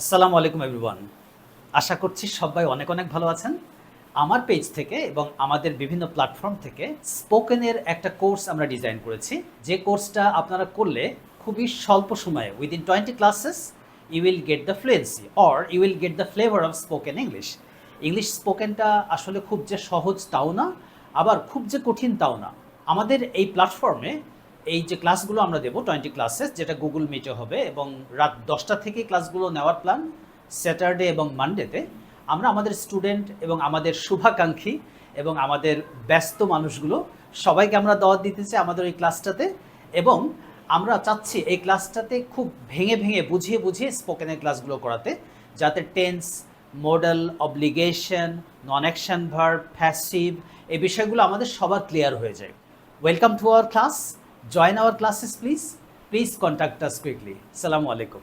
আসসালামু আলাইকুম এভরিওয়ান আশা করছি সবাই অনেক অনেক ভালো আছেন। আমার পেজ থেকে এবং আমাদের বিভিন্ন প্ল্যাটফর্ম থেকে স্পোকেনের একটা কোর্স আমরা ডিজাইন করেছি। যে কোর্সটা আপনারা করলে খুবই স্বল্প সময়ে within twenty classes you will get the fluency or you will get the flavour of spoken English English স্পোকেনটা আসলে খুব যে সহজ তাও না, আবার খুব যে কঠিন তাও না। আমাদের এই প্ল্যাটফর্মে এই যে ক্লাসগুলো আমরা দেবো টোয়েন্টি ক্লাসেস যেটা গুগল মিটে হবে এবং রাত দশটা থেকে ক্লাসগুলো নেওয়ার প্ল্যান স্যাটারডে এবং মানডেতে আমরা আমাদের স্টুডেন্ট এবং আমাদের শুভাকাঙ্ক্ষী এবং আমাদের ব্যস্ত মানুষগুলো সবাইকে আমরা দাওয়াত দিতেছি আমাদের ওই ক্লাসটাতে এবং আমরা চাচ্ছি এই ক্লাসটাতে খুব ভেঙে ভেঙে, বুঝিয়ে বুঝিয়ে স্পোকেনের ক্লাসগুলো করাতে, যাতে tense modal obligation non action verb passive এই বিষয়গুলো আমাদের সবার ক্লিয়ার হয়ে যায়। Welcome to our class join our classes please. Please contact us quickly. Assalamu alaikum